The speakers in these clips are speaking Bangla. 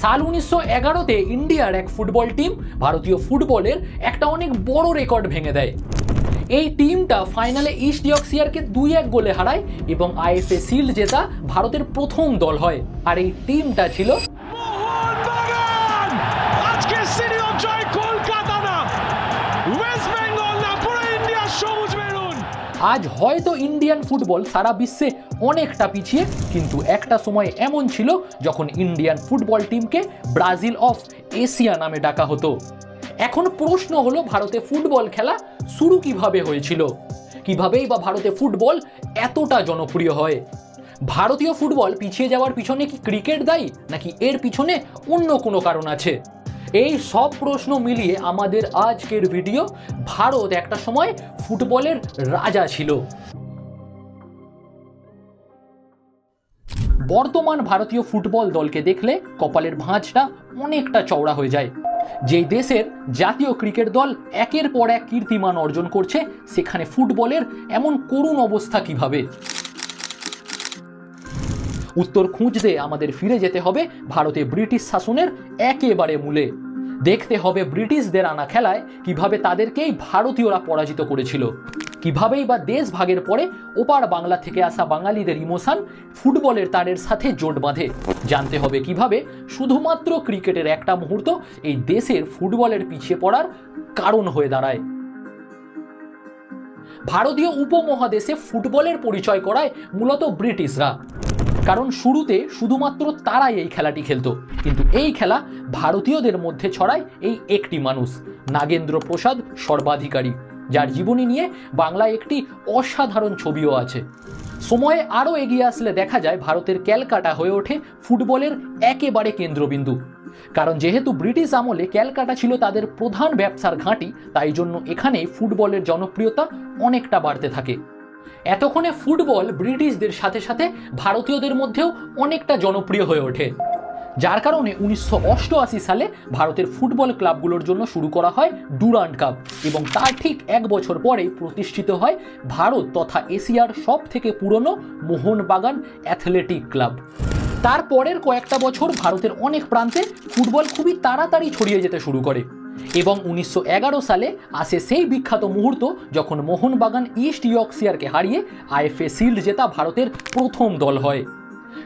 সাল উনিশশো এগারোতে ইন্ডিয়ার এক ফুটবল টিম, ভারতীয় ফুটবলের একটা অনেক বড় রেকর্ড ভেঙে দেয়। এই টিমটা ফাইনালে ইস্ট ইয়র্কশিয়ারকে দুই এক গোলে হারায় এবং আইএসএ শিল্ড জেতা ভারতের প্রথম দল হয়। আর এই টিমটা ছিল আজ হয়তো ইন্ডিয়ান ফুটবল সারা বিশ্বে অনেকটা পিছিয়ে, কিন্তু একটা সময় এমন ছিল যখন ইন্ডিয়ান ফুটবল টিমকে ব্রাজিল অফ এশিয়া নামে ডাকা হতো। এখন প্রশ্ন হলো, ভারতে ফুটবল খেলা শুরু কীভাবে হয়েছিল? কিভাবেই বা ভারতে ফুটবল এতটা জনপ্রিয় হয়? ভারতীয় ফুটবল পিছিয়ে যাওয়ার পিছনে কি ক্রিকেট দায়ী, নাকি এর পিছনে অন্য কোনো কারণ আছে? এই সব প্রশ্ন মিলিয়ে আমাদের আজকের ভিডিও ভারত একটা সময় ফুটবলের রাজা ছিল। বর্তমান ভারতীয় ফুটবল দলকে দেখলে কপালের ভাঁজটা অনেকটা চওড়া হয়ে যায়। যেই দেশের জাতীয় ক্রিকেট দল একের পর এক কীর্তিমান অর্জন করছে, সেখানে ফুটবলের এমন করুণ অবস্থা কীভাবে? উত্তর খুঁজতে আমাদের ফিরে যেতে হবে ভারতে ব্রিটিশ শাসনের একেবারে মূলে। দেখতে হবে ব্রিটিশদের আনা খেলায় কীভাবে তাদেরকেই ভারতীয়রা পরাজিত করেছিল। কিভাবেই বা দেশ ভাগের পরে ওপার বাংলা থেকে আসা বাঙালিদের ইমোশন ফুটবলের তারের সাথে জোট বাঁধে। জানতে হবে কীভাবে শুধুমাত্র ক্রিকেটের একটা মুহূর্ত এই দেশের ফুটবলের পিছিয়ে পড়ার কারণ হয়ে দাঁড়ায়। ভারতীয় উপমহাদেশে ফুটবলের পরিচয় করায় মূলত ব্রিটিশরা। কারণ শুরুতে শুধুমাত্র তারাই এই খেলাটি খেলতো। কিন্তু এই খেলা ভারতীয়দের মধ্যে ছড়ায় এই একটি মানুষ, নাগেন্দ্র প্রসাদ সর্বাধিকারী, যার জীবনী নিয়ে বাংলায় একটি অসাধারণ ছবিও আছে। সময়ে আরও এগিয়ে আসলে দেখা যায় ভারতের ক্যালকাটা হয়ে ওঠে ফুটবলের একেবারে কেন্দ্রবিন্দু। কারণ যেহেতু ব্রিটিশ আমলে ক্যালকাটা ছিল তাদের প্রধান ব্যবসার ঘাঁটি, তাই জন্য এখানে ফুটবলের জনপ্রিয়তা অনেকটা বাড়তে থাকে। এতক্ষণে ফুটবল ব্রিটিশদের সাথে সাথে ভারতীয়দের মধ্যেও অনেকটা জনপ্রিয় হয়ে ওঠে। যার কারণে উনিশশো অষ্টআশি সালে ভারতের ফুটবল ক্লাবগুলোর জন্য শুরু করা হয় ডুরান্ড কাপ এবং তার ঠিক এক বছর পরেই প্রতিষ্ঠিত হয় ভারত তথা এশিয়ার সব থেকে পুরনো মোহনবাগান অ্যাথলেটিক ক্লাব। তারপরের কয়েকটা বছর ভারতের অনেক প্রান্তে ফুটবল খুবই তাড়াতাড়ি ছড়িয়ে যেতে শুরু করে। এবং উনিশশো এগারো সালে আসে সেই বিখ্যাত মুহূর্ত যখন মোহনবাগান ইস্ট ইয়র্কশিয়ারকে হারিয়ে আইএফএ শিল্ড জেতা ভারতের প্রথম দল হয়।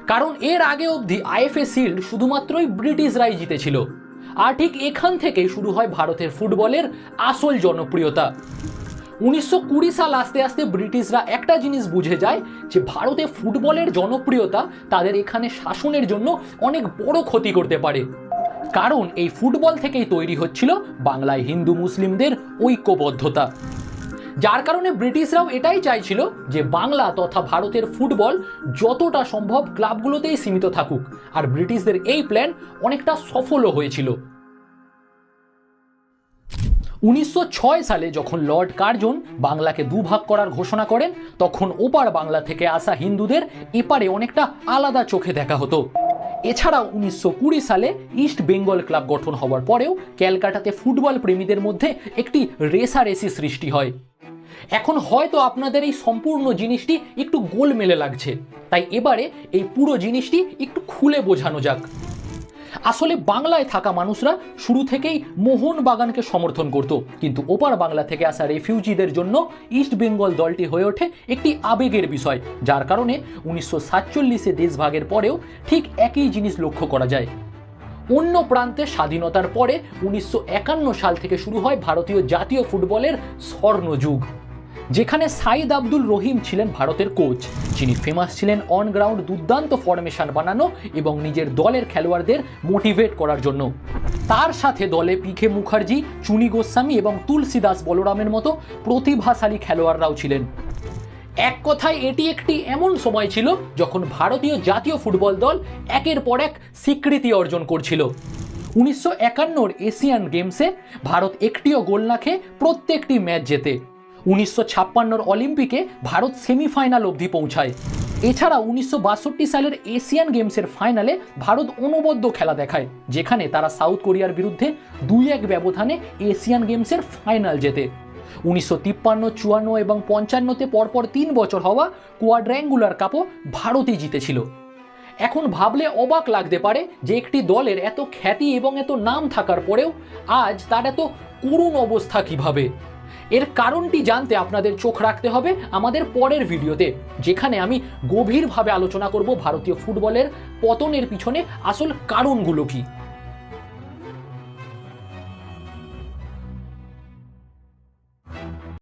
কারণ এর আগে অবধি আইএফএ শিল্ড শুধুমাত্রই ব্রিটিশরাই জিতেছিল। আর ঠিক এখান থেকেই শুরু হয় ভারতের ফুটবলের আসল জনপ্রিয়তা। উনিশশো কুড়ি সাল আস্তে আস্তে ব্রিটিশরা একটা জিনিস বুঝে যায়, যে ভারতে ফুটবলের জনপ্রিয়তা তাদের এখানে শাসনের জন্য অনেক বড় ক্ষতি করতে পারে। কারণ এই ফুটবল থেকেই তৈরি হচ্ছিল বাংলায় হিন্দু মুসলিমদের ঐক্যবদ্ধতা। যার কারণে ব্রিটিশরাও এটাই চাইছিল যে বাংলা তথা ভারতের ফুটবল যতটা সম্ভব ক্লাবগুলোতেই সীমিত থাকুক, আর ব্রিটিশদের এই প্ল্যান অনেকটা সফলও হয়েছিল। উনিশশো ছয় সালে যখন লর্ড কার্জন বাংলাকে দুভাগ করার ঘোষণা করেন, তখন ওপার বাংলা থেকে আসা হিন্দুদের এপারে অনেকটা আলাদা চোখে দেখা হতো। এছাড়াও উনিশশো কুড়ি সালে ইস্ট বেঙ্গল ক্লাব গঠন হওয়ার পরেও ক্যালকাটাতে ফুটবল প্রেমীদের মধ্যে একটি রেসারেসি সৃষ্টি হয়। এখন হয়তো আপনাদের এই সম্পূর্ণ জিনিসটি একটু গোল মেলে লাগছে। তাই এবারে এই পুরো জিনিসটি একটু খুলে বোঝানো যাক। আসলে বাংলায় থাকা মানুষরা শুরু থেকেই মোহনবাগানকে সমর্থন করত। কিন্তু ওপার বাংলা থেকে আসা রেফিউজিদের জন্য ইস্ট বেঙ্গল দলটি হয়ে ওঠে একটি আবেগের বিষয়, যার কারণে উনিশশো সাতচল্লিশে দেশভাগের পরেও ঠিক একই জিনিস লক্ষ্য করা যায়। অন্য প্রান্তে স্বাধীনতার পরে উনিশশো একান্ন সাল থেকে শুরু হয় ভারতীয় জাতীয় ফুটবলের স্বর্ণযুগ। যেখানে সাইদ আব্দুল রহিম ছিলেন ভারতের কোচ যিনি ফেমাস ছিলেন অন গ্রাউন্ড দুর্দান্ত ফরমেশন বানানো এবং নিজের দলের খেলোয়াড়দের মোটিভেট করার জন্য। তার সাথে দলে পিখে মুখার্জি, চুনি গোস্বামী এবং তুলসী দাস বলরামের মতো প্রতিভাশালী খেলোয়াড়রাও ছিলেন। এক কথায় এটি একটি এমন সময় ছিল যখন ভারতীয় জাতীয় ফুটবল দল একের পর এক স্বীকৃতি অর্জন করছিল। উনিশশো একান্নর এশিয়ান গেমসে ভারত একটিও গোল না খেয়ে প্রত্যেকটি ম্যাচ জেতে। উনিশশো ছাপ্পান্নর অলিম্পিকে ভারত সেমিফাইনাল অবধি পৌঁছায়। এছাড়া উনিশশো বাষট্টি সালের এশিয়ান গেমসের ফাইনালে ভারত অনবদ্য খেলা দেখায়, যেখানে তারা সাউথ কোরিয়ার বিরুদ্ধে দুই এক ব্যবধানে এশিয়ান গেমসের ফাইনাল জেতে। উনিশশো তিপ্পান্ন, চুয়ান্ন এবং পঞ্চান্নতে পরপর তিন বছর হওয়া কোয়াড্র্যাঙ্গুলার কাপও ভারতই জিতেছিল। এখন ভাবলে অবাক লাগতে পারে যে একটি দলের এত খ্যাতি এবং এত নাম থাকার পরেও আজ তার এত করুণ অবস্থা কীভাবে। এর কারণটি জানতে আপনাদের চোখ রাখতে হবে আমাদের পরের ভিডিওতে, যেখানে আমি গভীরভাবে আলোচনা করব ভারতীয় ফুটবলের পতনের পিছনে আসল কারণগুলো কি।